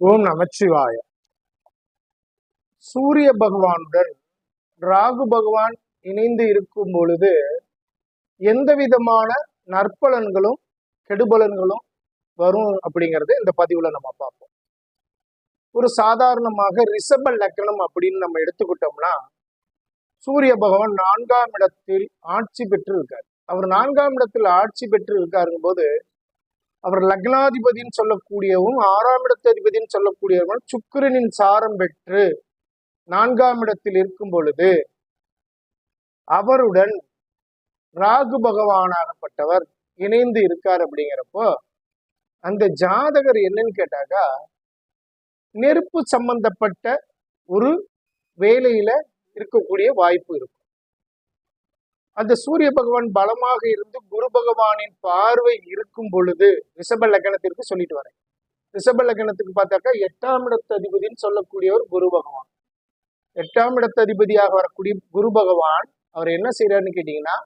ஓம் நமச்சிவாய. சூரிய பகவானுடன் ராகு பகவான் இணைந்து இருக்கும் பொழுது எந்த விதமான நற்பலன்களும் கெடுபலன்களும் வரும் அப்படிங்கறது இந்த பதிவுல நம்ம பார்ப்போம். ஒரு சாதாரணமாக ரிஷப லக்கணம் அப்படின்னு நம்ம எடுத்துக்கிட்டோம்னா சூரிய பகவான் நான்காம் இடத்தில் ஆட்சி பெற்று இருக்கார் அவர் நான்காம் இடத்தில் ஆட்சி பெற்று இருக்காருங்கும் போது அவர் லக்னாதிபதினு சொல்லக்கூடியவும் ஆறாம் இடத்ததிபதினு சொல்லக்கூடியவரும் சுக்கிரனின் சாரம் பெற்று நான்காம் இடத்தில் இருக்கும் பொழுது அவருடன் ராகு பகவானாகப்பட்டவர் இணைந்து இருக்கார் அப்படிங்கிறப்போ அந்த ஜாதகர் என்னன்னு கேட்டாக்கா நெருப்பு சம்பந்தப்பட்ட ஒரு வேலையில இருக்கக்கூடிய வாய்ப்பு இருக்கும். அந்த சூரிய பகவான் பலமாக இருந்து குரு பகவானின் பார்வை இருக்கும் பொழுது ரிஷப லக்னத்திற்கு சொல்லிட்டு வரேன். ரிஷப லக்னத்துக்கு பார்த்தாக்கா எட்டாம் இடத்து அதிபதினு சொல்லக்கூடியவர் குரு பகவான். எட்டாம் இடத்து அதிபதியாக வரக்கூடிய குரு பகவான் அவர் என்ன செய்யறாருன்னு கேட்டீங்கன்னா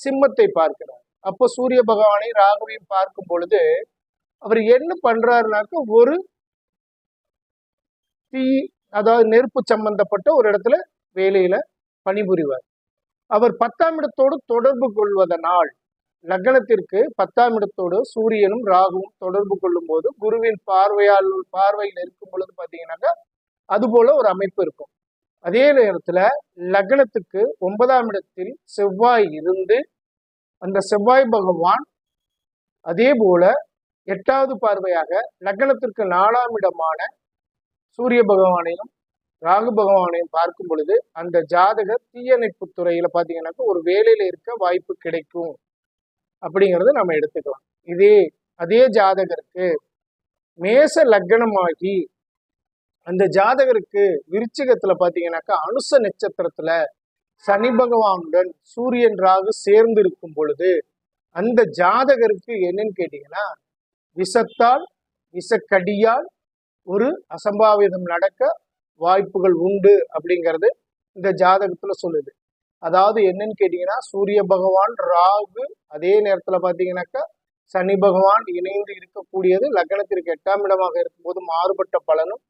சிம்மத்தை பார்க்கிறார். அப்போ சூரிய பகவானை ராகுவையும் பார்க்கும் பொழுது அவர் என்ன பண்றாருனாக்க ஒரு தீ அதாவது நெருப்பு சம்பந்தப்பட்ட ஒரு இடத்துல வேலையில பணிபுரிவார். அவர் பத்தாம் இடத்தோடு தொடர்பு கொள்வதனால் லக்னத்திற்கு பத்தாம் இடத்தோடு சூரியனும் ராகுவும் தொடர்பு கொள்ளும் போது குருவின் பார்வையால் பார்வையில் இருக்கும் பொழுது பார்த்தீங்கன்னாக்கா அது போல ஒரு அமைப்பு இருக்கும். அதே நேரத்துல லக்னத்துக்கு ஒன்பதாம் இடத்தில் செவ்வாய் இருந்து அந்த செவ்வாய் பகவான் அதே போல எட்டாவது பார்வையாக லக்னத்திற்கு நாலாம் இடமான சூரிய பகவானையும் ராகு பகவானையும் பார்க்கும் பொழுது அந்த ஜாதகர் தீயணைப்பு துறையில பாத்தீங்கன்னாக்கா ஒரு வேலையில இருக்க வாய்ப்பு கிடைக்கும். அப்படிங்கறத நம்ம எடுத்துக்கலாம். இதே அதே ஜாதகருக்கு மேச லக்னமாகி அந்த ஜாதகருக்கு விருச்சிகத்துல பாத்தீங்கன்னாக்கா அனுச நட்சத்திரத்துல சனி பகவானுடன் சூரியன் ராகு சேர்ந்து இருக்கும் பொழுது அந்த ஜாதகருக்கு என்னன்னு கேட்டீங்கன்னா விஷத்தால் விஷக்கடியால் ஒரு அசம்பாவிதம் நடக்க வாய்ப்புகள் உண்டு அப்படிங்கிறது இந்த ஜாதகத்துல சொல்லுது. அதாவது என்னன்னு கேட்டீங்கன்னா சூரிய பகவான் ராகு அதே நேரத்துல பாத்தீங்கன்னாக்கா சனி பகவான் இணைந்து இருக்கக்கூடியது லக்னத்திற்கு எட்டாம் இடமாக இருக்கும்போது மாறுபட்ட பலனும்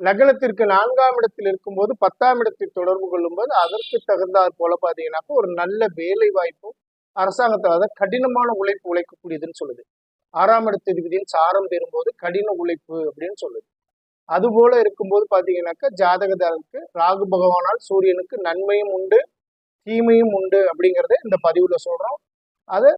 லக்னத்திற்கு நான்காம் இடத்தில் இருக்கும்போது பத்தாம் இடத்தில் தொடர்பு கொள்ளும்போது அதற்கு தகுந்தாற் போல பாத்தீங்கன்னாக்கா ஒரு நல்ல வேலை வாய்ப்பும் அரசாங்கத்தில் அதாவது கடினமான உழைப்பு உழைக்கக்கூடியதுன்னு சொல்லுது. ஆறாம் இடத்தின் சாரம் பெறும்போது கடின உழைப்பு அப்படின்னு சொல்லுது. அது போல இருக்கும்போது பார்த்தீங்கன்னாக்கா ஜாதகதாரருக்கு ராகு பகவானால் சூரியனுக்கு நன்மையும் உண்டு தீமையும் உண்டு அப்படிங்கிறத இந்த பதிவில் சொல்கிறோம் அதை